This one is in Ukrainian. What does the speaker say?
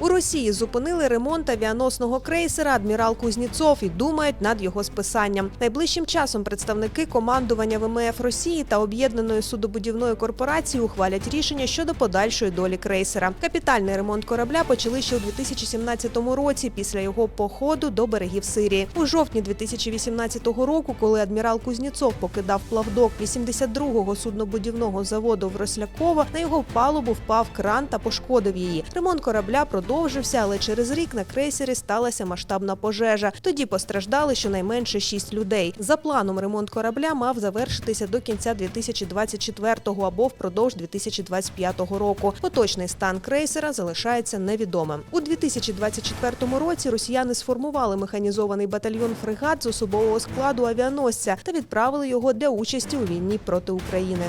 У Росії зупинили ремонт авіаносного крейсера Адмірал Кузніцов і думають над його списанням. Найближчим часом представники командування ВМФ Росії та об'єднаної судобудівної корпорації ухвалять рішення щодо подальшої долі крейсера. Капітальний ремонт корабля почали ще у 2017 році після його походу до берегів Сирії. У жовтні 2018 року, коли адмірал Кузніцов покидав плавдок 82-го суднобудівного заводу в Росляково, на його палубу впав кран та пошкодив її. Ремонт корабля продовжився, але через рік на крейсері сталася масштабна пожежа. Тоді постраждали щонайменше шість людей. За планом, ремонт корабля мав завершитися до кінця 2024-го або впродовж 2025 року. Поточний стан крейсера залишається невідомим. У 2024 році росіяни сформували механізований батальйон фрегат з особового складу авіаносця та відправили його для участі у війні проти України.